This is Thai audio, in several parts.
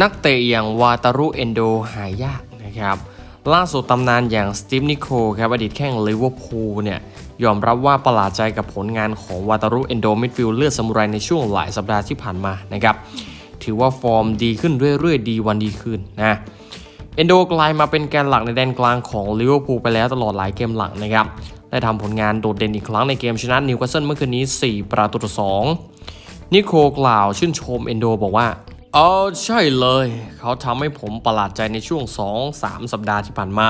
นักเตะอย่างวาตารุเอนโดหายากนะครับล่าสุดตำนานอย่างสตีฟนิโคลครับอดีตแข้งลิเวอร์พูลเนี่ยยอมรับว่าประหลาดใจกับผลงานของวาตารุเอนโดมิดฟิลเลือดสมุไรในช่วงหลายสัปดาห์ที่ผ่านมานะครับถือว่าฟอร์มดีขึ้นเรื่อยๆ ดีวันดีคืนนะเอนโดกลายมาเป็นแกนหลักในแดนกลางของลิเวอร์พูลไปแล้วตลอดหลายเกมหลังนะครับได้ทำผลงานโดดเด่นอีกครั้งในเกมชนะนิวคาสเซิลเมื่อคืนนี้ 4 ประตูต่อ2นิโคลกล่าวชื่นชมเอนโดบอกว่า เออใช่เลย เขาทำให้ผมประหลาดใจในช่วง 2-3 สัปดาห์ที่ผ่านมา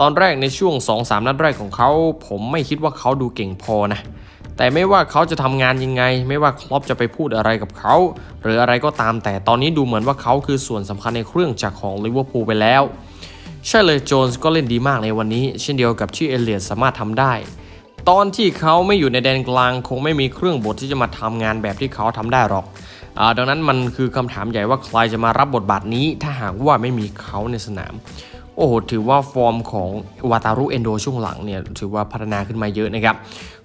ตอนแรกในช่วง 2-3 นัดแรกของเขา ผมไม่คิดว่าเขาดูเก่งพอนะ แต่ไม่ว่าเขาจะทำงานยังไง ไม่ว่าคลอปจะไปพูดอะไรกับเขา หรืออะไรก็ตามแต่ตอนนี้ดูเหมือนว่าเขาคือส่วนสำคัญในเครื่องจักรของลิเวอร์พูลไปแล้ว ใช่เลยโจนส์ก็เล่นดีมากในวันนี้ เช่นเดียวกับที่เอเลียดสามารถทำได้ตอนที่เขาไม่อยู่ในแดนกลางคงไม่มีเครื่องบทที่จะมาทำงานแบบที่เขาทำได้หรอก ดังนั้นมันคือคำถามใหญ่ว่าใครจะมารับบทบาทนี้ ถ้าหากว่าไม่มีเขาในสนาม โอ้โห ถือว่าฟอร์มของวาตารุเอนโดช่วงหลังเนี่ยถือว่าพัฒนาขึ้นมาเยอะนะครับ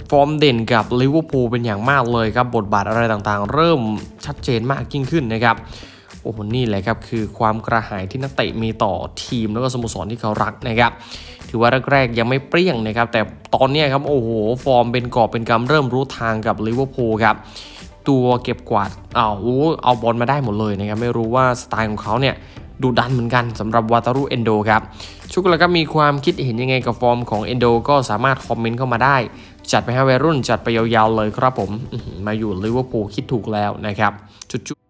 ฟอร์มเด่นกับลิเวอร์พูลเป็นอย่างมากเลยครับ บทบาทอะไรต่างๆ เริ่มชัดเจนมากยิ่งขึ้นนะครับโอ้โหนี่แหละครับคือความกระหายที่นักเตะมีต่อทีมแล้วก็สโมสรที่เขารักนะครับ ถือว่าแรกๆยังไม่เปรี้ยงนะครับ แต่ตอนนี้ครับโอ้โห ฟอร์มเป็นกอบเป็นกำเริ่มรู้ทางกับลิเวอร์พูลครับ ตัวเก็บกวาดเอาโอ้เอาบอลมาได้หมดเลยนะครับไม่รู้ว่าสไตล์ของเขาเนี่ยดูดันเหมือนกันสำหรับวาตารุเอนโดครับชุกแล้วก็มีความคิดเห็นยังไงกับฟอร์มของเอนโดก็สามารถคอมเมนต์เข้ามาได้ จัดไปให้วัยรุ่นจัดไปยาวๆเลยครับผมมาอยู่ลิเวอร์พูลคิดถูกแล้วนะครับจุด